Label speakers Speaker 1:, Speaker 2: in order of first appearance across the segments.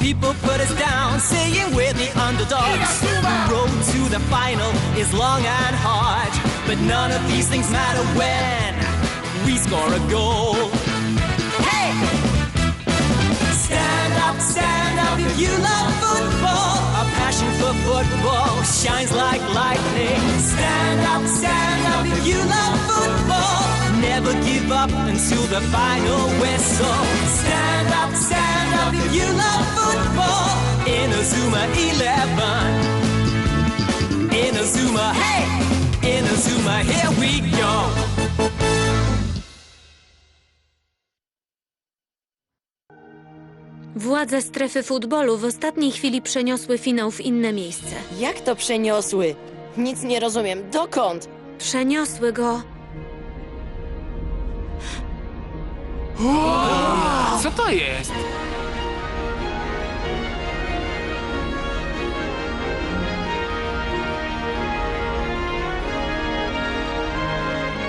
Speaker 1: People put us down, saying we're the underdogs. The road to the final is long and hard, but none of these things matter when we score a goal. Hey! Stand up, stand up if you love football. Our passion for football shines like lightning. Stand up, stand up if you love football. Never give up until the final whistle. Stand up, stand up if you love football. In a Zuma 11. In a Zuma, hey! In a Zuma, here we go.
Speaker 2: Władze strefy futbolu w ostatniej chwili przeniosły finał w inne miejsce.
Speaker 3: Jak to przeniosły? Nic nie rozumiem. Dokąd?
Speaker 2: Przeniosły go.
Speaker 4: Co to jest?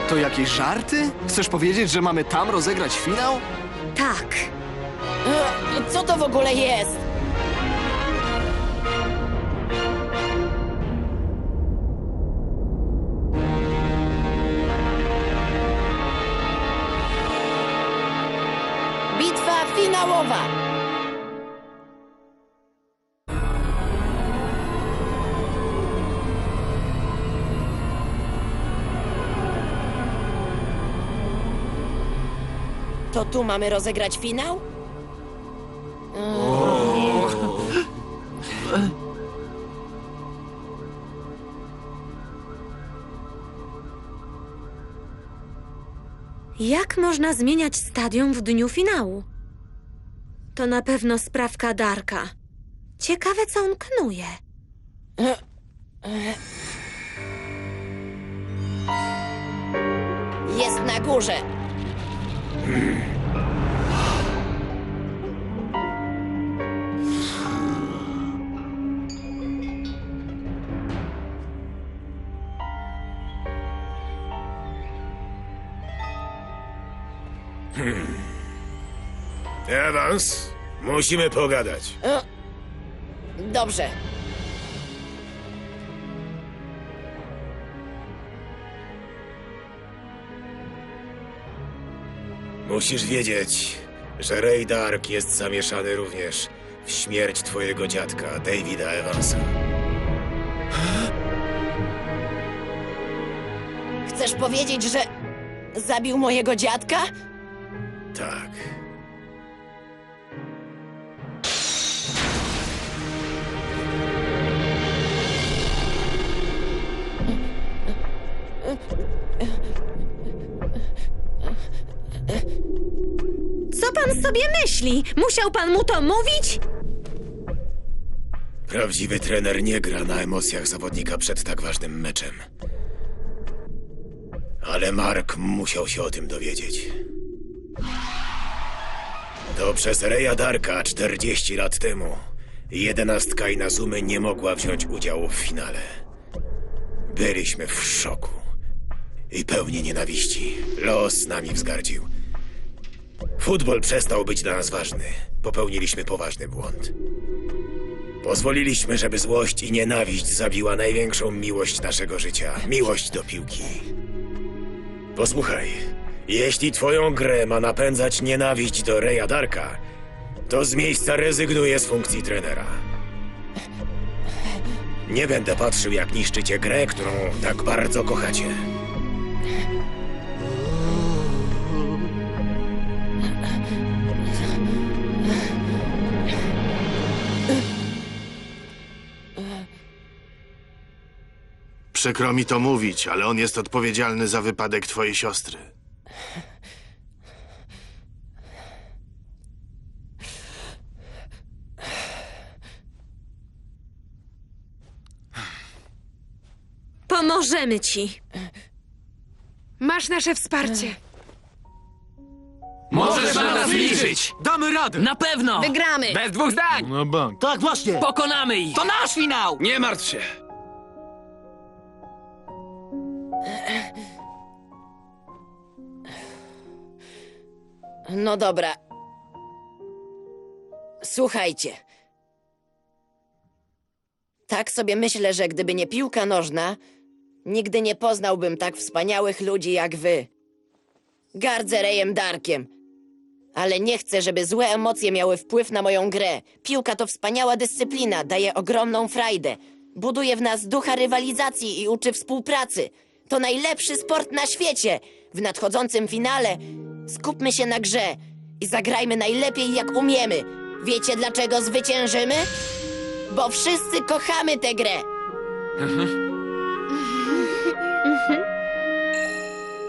Speaker 5: To jakieś żarty? Chcesz powiedzieć, że mamy tam rozegrać finał?
Speaker 2: Tak.
Speaker 3: E, Co to w ogóle jest? To tu mamy rozegrać finał?
Speaker 2: Jak można zmieniać stadion w dniu finału? To na pewno sprawka Darka. Ciekawe, co on knuje.
Speaker 3: Jest na górze.
Speaker 6: Evans, musimy pogadać.
Speaker 3: Dobrze.
Speaker 6: Musisz wiedzieć, że Ray Dark jest zamieszany również w śmierć twojego dziadka, Davida Evansa.
Speaker 3: Chcesz powiedzieć, że zabił mojego dziadka?
Speaker 6: Tak.
Speaker 2: Co pan sobie myśli? Musiał pan mu to mówić?
Speaker 6: Prawdziwy trener nie gra na emocjach zawodnika przed tak ważnym meczem. Ale Mark musiał się o tym dowiedzieć. To przez Reja Darka 40 lat temu jedenastka Inazumy nie mogła wziąć udziału w finale. Byliśmy w szoku i pełni nienawiści. Los nami wzgardził. Futbol przestał być dla nas ważny. Popełniliśmy poważny błąd. Pozwoliliśmy, żeby złość i nienawiść zabiła największą miłość naszego życia miłość do piłki. Posłuchaj, jeśli twoją grę ma napędzać nienawiść do Reja Darka, to z miejsca rezygnuję z funkcji trenera. Nie będę patrzył, jak niszczycie grę, którą tak bardzo kochacie.
Speaker 7: Przykro mi to mówić, ale on jest odpowiedzialny za wypadek twojej siostry.
Speaker 2: Pomożemy ci.
Speaker 8: Masz nasze wsparcie.
Speaker 4: Możesz na nas liczyć!
Speaker 5: Damy radę!
Speaker 4: Na pewno!
Speaker 3: Wygramy!
Speaker 4: Bez dwóch zdań!
Speaker 7: No bank.
Speaker 5: Tak właśnie!
Speaker 4: Pokonamy ich!
Speaker 1: To nasz finał!
Speaker 4: Nie martw się!
Speaker 3: No dobra. Słuchajcie. Tak sobie myślę, że gdyby nie piłka nożna, nigdy nie poznałbym tak wspaniałych ludzi jak wy. Gardzę Rejem Darkiem. Ale nie chcę, żeby złe emocje miały wpływ na moją grę. Piłka to wspaniała dyscyplina, daje ogromną frajdę. Buduje w nas ducha rywalizacji i uczy współpracy. To najlepszy sport na świecie. W nadchodzącym finale skupmy się na grze i zagrajmy najlepiej jak umiemy. Wiecie dlaczego zwyciężymy? Bo wszyscy kochamy tę grę.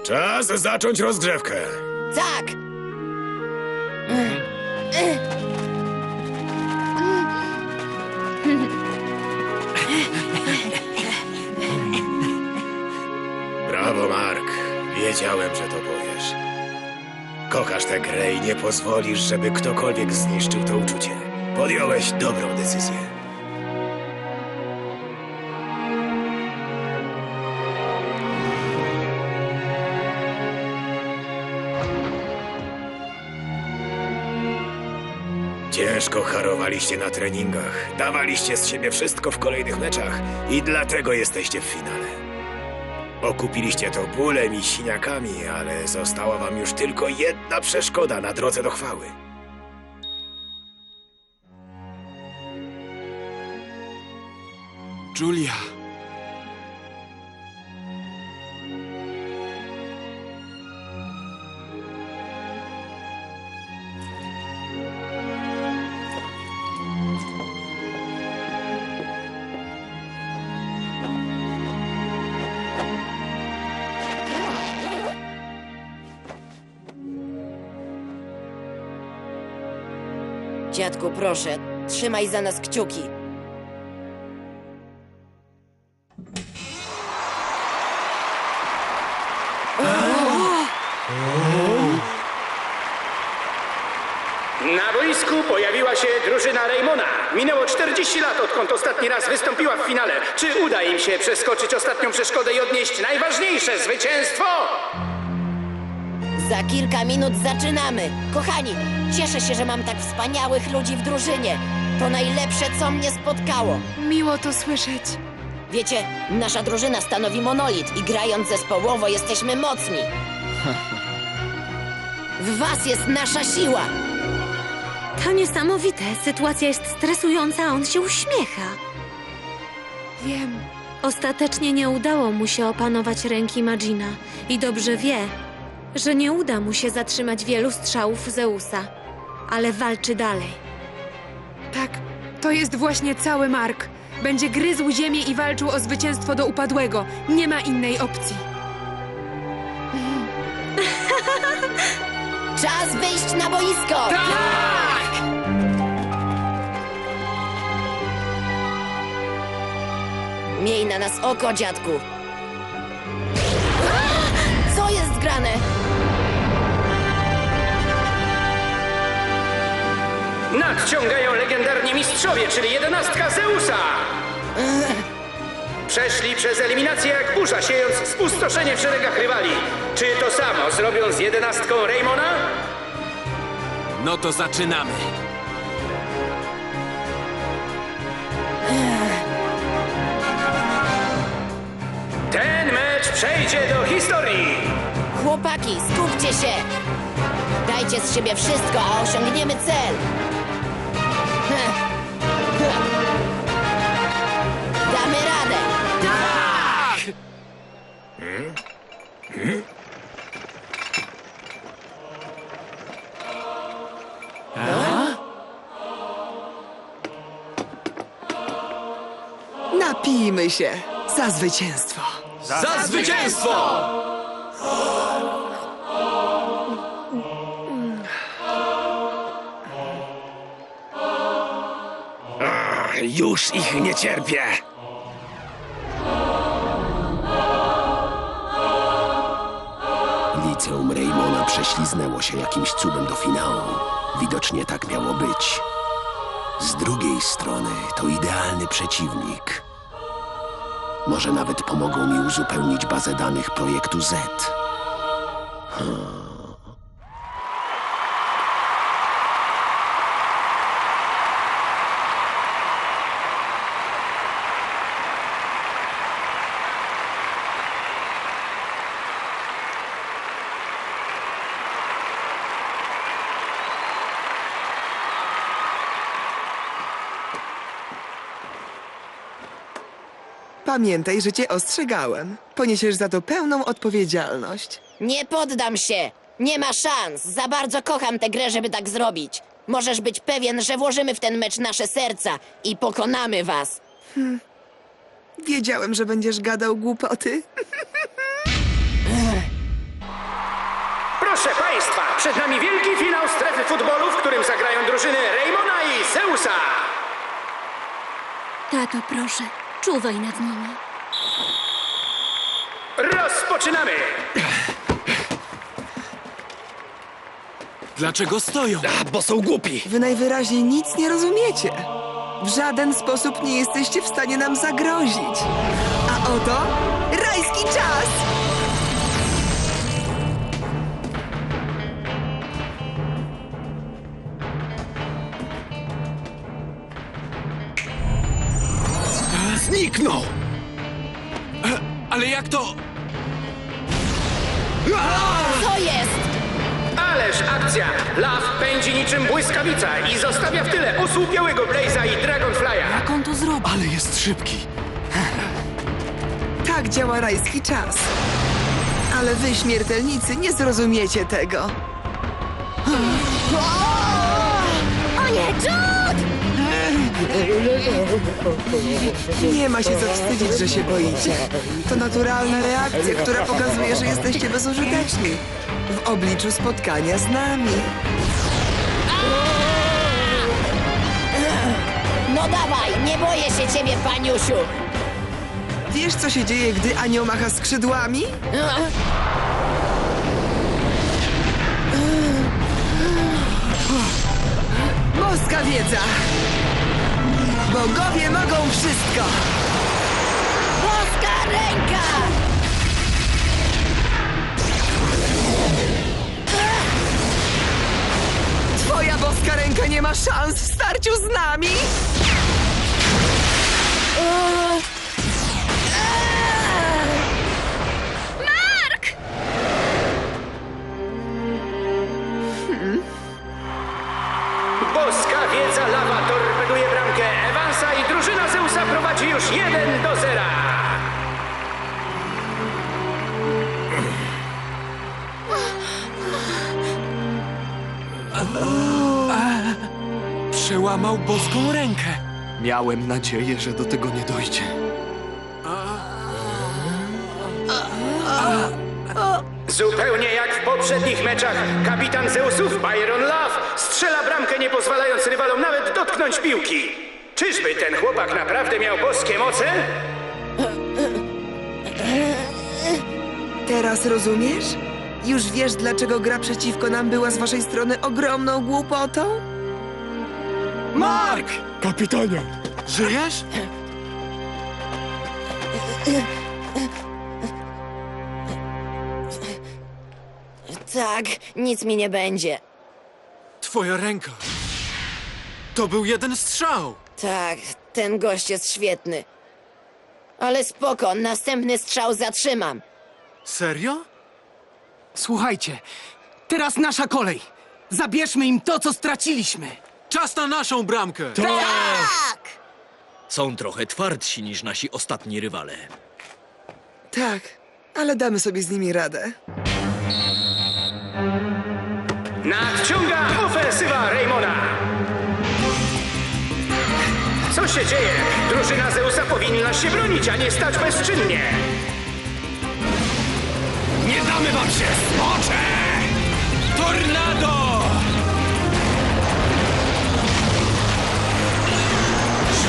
Speaker 6: Czas zacząć rozgrzewkę.
Speaker 3: Tak!
Speaker 6: Brawo, Mark. Wiedziałem, że to powiesz. Kochasz tę grę i nie pozwolisz, żeby ktokolwiek zniszczył to uczucie. Podjąłeś dobrą decyzję. Ciężko harowaliście na treningach, dawaliście z siebie wszystko w kolejnych meczach i dlatego jesteście w finale. Okupiliście to bólem i siniakami, ale została wam już tylko jedna przeszkoda na drodze do chwały.
Speaker 5: Julia.
Speaker 3: Proszę, trzymaj za nas kciuki.
Speaker 9: Na boisku pojawiła się drużyna Raymona. Minęło 40 lat, odkąd ostatni raz wystąpiła w finale. Czy uda im się przeskoczyć ostatnią przeszkodę i odnieść najważniejsze zwycięstwo?
Speaker 3: Za kilka minut zaczynamy. Kochani, cieszę się, że mam tak wspaniałych ludzi w drużynie. To najlepsze, co mnie spotkało.
Speaker 8: Miło to słyszeć.
Speaker 3: Wiecie, nasza drużyna stanowi monolit i grając zespołowo jesteśmy mocni. W was jest nasza siła.
Speaker 2: To niesamowite. Sytuacja jest stresująca, a on się uśmiecha.
Speaker 8: Wiem.
Speaker 2: Ostatecznie nie udało mu się opanować ręki Magina i dobrze wie, że nie uda mu się zatrzymać wielu strzałów Zeusa, ale walczy dalej.
Speaker 8: Tak, to jest właśnie cały Mark. Będzie gryzł ziemię i walczył o zwycięstwo do upadłego. Nie ma innej opcji.
Speaker 3: Czas wyjść na boisko! Miej na nas oko, dziadku.
Speaker 9: Nadciągają legendarni mistrzowie, czyli jedenastka Zeusa! Przeszli przez eliminację jak burza, siejąc spustoszenie w szeregach rywali. Czy to samo zrobią z jedenastką Raymona?
Speaker 1: No to zaczynamy.
Speaker 9: Ten mecz przejdzie do historii!
Speaker 3: Chłopaki, skupcie się! Dajcie z siebie wszystko, a osiągniemy cel!
Speaker 10: Bijmy się za zwycięstwo!
Speaker 1: Za, za zwycięstwo!
Speaker 6: Już ich nie cierpię!
Speaker 11: Liceum Raymona prześliznęło się jakimś cudem do finału. Widocznie tak miało być. Z drugiej strony to idealny przeciwnik. Może nawet pomogą mi uzupełnić bazę danych projektu Z.
Speaker 10: Pamiętaj, że cię ostrzegałem. Poniesiesz za to pełną odpowiedzialność.
Speaker 3: Nie poddam się! Nie ma szans! Za bardzo kocham tę grę, żeby tak zrobić. Możesz być pewien, że włożymy w ten mecz nasze serca i pokonamy was.
Speaker 10: Wiedziałem, że będziesz gadał głupoty.
Speaker 9: Proszę Państwa, przed nami wielki finał strefy futbolu, w którym zagrają drużyny Raymona i Zeusa.
Speaker 2: Tato, proszę, czuwaj nad nimi.
Speaker 9: Rozpoczynamy!
Speaker 4: Dlaczego stoją?
Speaker 1: Bo są głupi.
Speaker 10: Wy najwyraźniej nic nie rozumiecie. W żaden sposób nie jesteście w stanie nam zagrozić. A oto rajski czas!
Speaker 1: Zniknął.
Speaker 4: Ale jak to...
Speaker 3: Co jest?
Speaker 9: Ależ akcja! Law pędzi niczym błyskawica i zostawia w tyle osłupiałego Blaze'a i Dragonfly'a.
Speaker 8: On to zrobi.
Speaker 5: Ale jest szybki.
Speaker 10: Tak działa rajski czas. Ale wy, śmiertelnicy, nie zrozumiecie tego.
Speaker 2: O nie, Jude!
Speaker 10: Nie ma się co wstydzić, że się boicie. To naturalna reakcja, która pokazuje, że jesteście bezużyteczni w obliczu spotkania z nami.
Speaker 3: No dawaj, nie boję się ciebie, paniusiu!
Speaker 10: Wiesz, co się dzieje, gdy anioł macha skrzydłami? Boska wiedza! Bogowie mogą wszystko!
Speaker 3: Boska ręka!
Speaker 10: Twoja boska ręka nie ma szans w starciu z nami!
Speaker 9: Boska wiedza lawa prowadzi już 1 do 0.
Speaker 4: Przełamał boską rękę.
Speaker 5: Miałem nadzieję, że do tego nie dojdzie.
Speaker 9: Zupełnie jak w poprzednich meczach, kapitan Zeusów, Byron Love, strzela bramkę nie pozwalając rywalom nawet dotknąć piłki. Czyżby ten chłopak naprawdę miał boskie moce?
Speaker 10: Teraz rozumiesz? Już wiesz, dlaczego gra przeciwko nam była z waszej strony ogromną głupotą?
Speaker 5: Mark!
Speaker 1: Kapitanie.
Speaker 4: Żyjesz?
Speaker 3: Tak, nic mi nie będzie.
Speaker 4: Twoja ręka. To był jeden strzał.
Speaker 3: Tak, ten gość jest świetny. Ale spoko, następny strzał zatrzymam.
Speaker 4: Serio?
Speaker 1: Słuchajcie, teraz nasza kolej. Zabierzmy im to, co straciliśmy.
Speaker 4: Czas na naszą bramkę.
Speaker 12: Są trochę twardsi niż nasi ostatni rywale.
Speaker 10: Tak, ale damy sobie z nimi radę.
Speaker 9: Nadciąga ofensywa Raymona. Co się dzieje? Drużyna Zeusa powinna się bronić, a nie stać bezczynnie.
Speaker 1: Nie damy wam się, smocze!
Speaker 4: Tornado!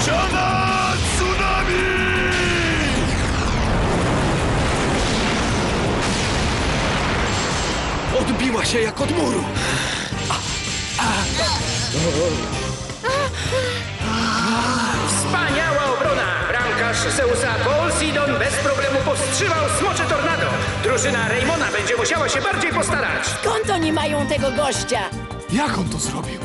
Speaker 7: Ściana tsunami!
Speaker 11: jak od muru.
Speaker 9: Wspaniała obrona! Bramkarz Zeusa Paul Sidon bez problemu powstrzymał smocze tornado. Drużyna Raymona będzie musiała się bardziej postarać.
Speaker 3: Skąd oni mają tego gościa?
Speaker 5: Jak on to zrobił?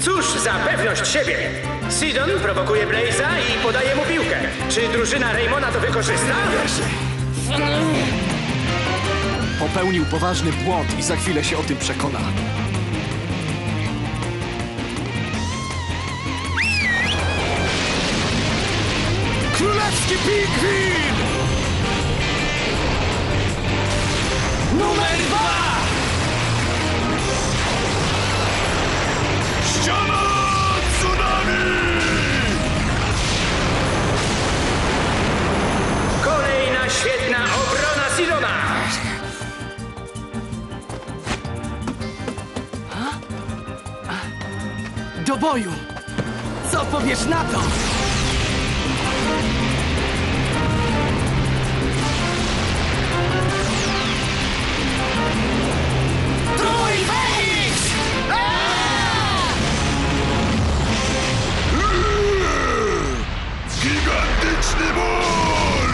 Speaker 9: Cóż za pewność siebie! Sidon prowokuje Blaze'a i podaje mu piłkę. Czy drużyna Raymona to wykorzysta?
Speaker 5: Popełnił poważny błąd i za chwilę się o tym przekona. Królewski Pingwin! Numer dwa!
Speaker 10: Powiesz na to?
Speaker 7: Gigantyczny ból!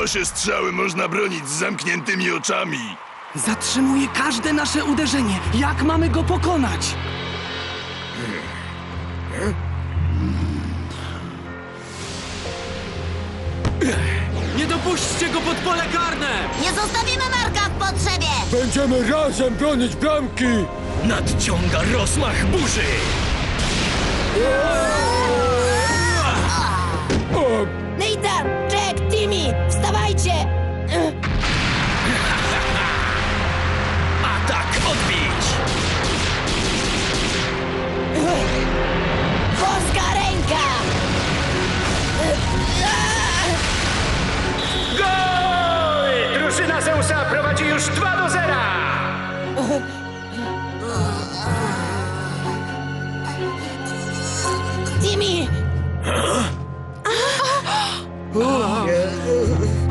Speaker 7: Wasze strzały można bronić z zamkniętymi oczami.
Speaker 10: Zatrzymuje każde nasze uderzenie. Jak mamy go pokonać?
Speaker 4: Nie dopuśćcie go pod pole karne!
Speaker 13: Nie zostawimy Marka w potrzebie!
Speaker 4: Będziemy razem bronić bramki!
Speaker 12: Nadciąga rozmach burzy!
Speaker 9: Już 2 do 0!
Speaker 3: Timmy!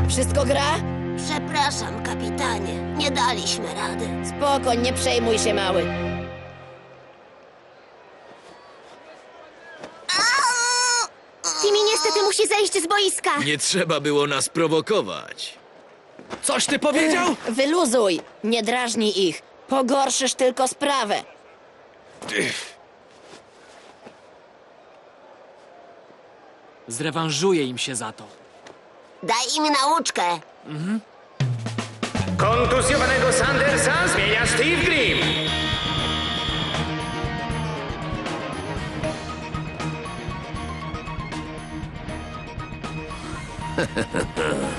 Speaker 3: Wszystko gra?
Speaker 13: Przepraszam, kapitanie. Nie daliśmy rady.
Speaker 3: Spoko, nie przejmuj się, mały.
Speaker 13: Timmy niestety musi zejść z boiska.
Speaker 12: Nie trzeba było nas prowokować.
Speaker 10: Coś ty powiedział?
Speaker 3: Wyluzuj! Nie drażnij ich. Pogorszysz tylko sprawę.
Speaker 10: Zrewanżuję im się za to.
Speaker 13: Daj im nauczkę.
Speaker 9: Kontuzjowanego Sandersa zmienia Steve Grimm.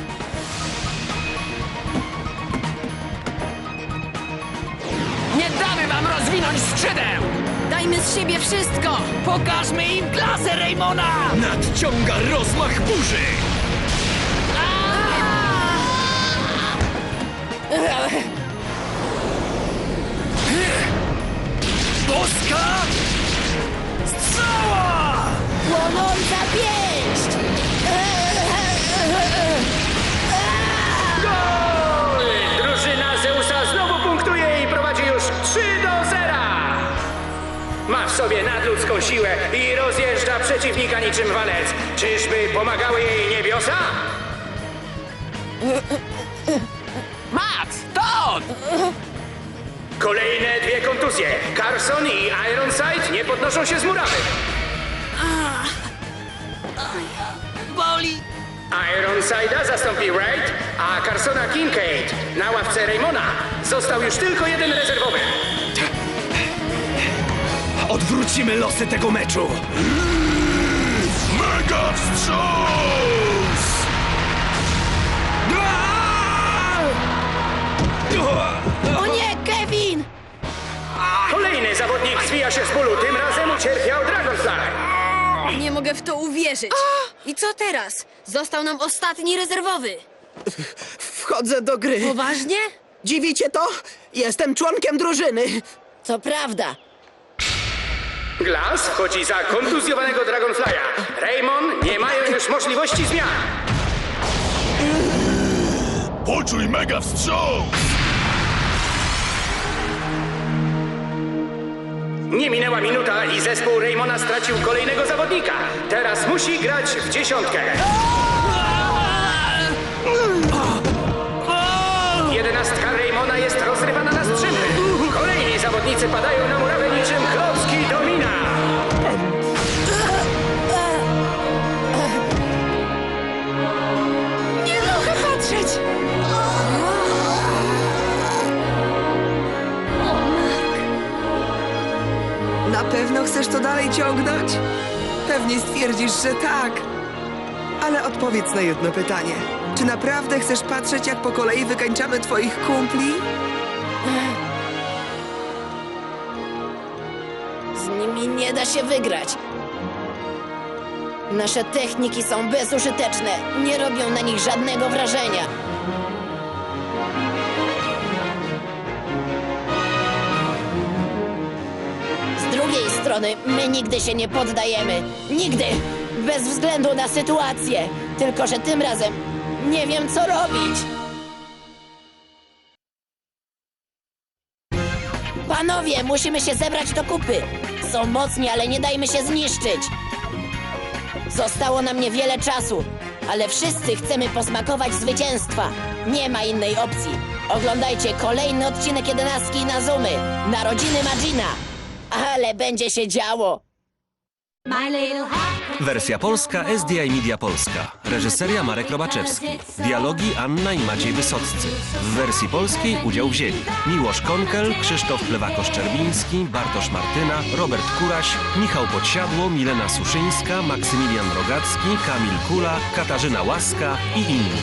Speaker 10: Wam rozwinąć skrzydeł!
Speaker 8: Dajmy z siebie wszystko!
Speaker 10: Pokażmy im klasę Raymona!
Speaker 12: Nadciąga rozmach burzy!
Speaker 10: Boska!
Speaker 9: Sobie nadludzką siłę i rozjeżdża przeciwnika niczym walec. Czyżby pomagały jej niebiosa?
Speaker 10: Max, to on!
Speaker 9: Kolejne dwie kontuzje. Carson i Ironside nie podnoszą się z murawy.
Speaker 10: Boli!
Speaker 9: Ironside'a zastąpi Wright, a Carsona Kincaid. Na ławce Raymona został już tylko jeden rezerwowy.
Speaker 10: Odwrócimy losy tego meczu!
Speaker 7: Mega wstrząs!
Speaker 3: O nie, Kevin!
Speaker 9: Kolejny zawodnik zwija się z bólu. Tym razem ucierpiał Dragonfly.
Speaker 2: Nie mogę w to uwierzyć. I co teraz? Został nam ostatni rezerwowy.
Speaker 14: Wchodzę do gry.
Speaker 2: Poważnie?
Speaker 14: Dziwicie to? Jestem członkiem drużyny.
Speaker 3: Co prawda.
Speaker 9: Glass wchodzi za kontuzjowanego Dragonfly'a. Raymond nie mają już możliwości zmian.
Speaker 7: Poczuj mega wstrząs!
Speaker 9: Nie minęła minuta i zespół Raymona stracił kolejnego zawodnika. Teraz musi grać w dziesiątkę. Jedenastka Raymona jest rozrywana na strzymy. Kolejni zawodnicy padają na
Speaker 10: chcesz to dalej ciągnąć? Pewnie stwierdzisz, że tak. Ale odpowiedz na jedno pytanie. Czy naprawdę chcesz patrzeć, jak po kolei wykańczamy twoich kumpli?
Speaker 3: Z nimi nie da się wygrać. Nasze techniki są bezużyteczne. Nie robią na nich żadnego wrażenia. Drugiej strony, my nigdy się nie poddajemy. Nigdy! Bez względu na sytuację. Tylko, że tym razem nie wiem, co robić. Panowie, musimy się zebrać do kupy. Są mocni, ale nie dajmy się zniszczyć. Zostało nam niewiele czasu, ale wszyscy chcemy posmakować zwycięstwa. Nie ma innej opcji. Oglądajcie kolejny odcinek jedenastki na Zoomy. Narodziny Magina. Ale będzie się działo.
Speaker 6: Wersja polska SDI Media Polska. Reżyseria Marek Robaczewski. Dialogi Anna i Maciej Wysoccy. W wersji polskiej udział wzięli Miłosz Konkel, Krzysztof Plewakosz-Czerwiński, Bartosz Martyna, Robert Kuraś, Michał Podsiadło, Milena Suszyńska, Maksymilian Rogacki, Kamil Kula, Katarzyna Łaska i inni.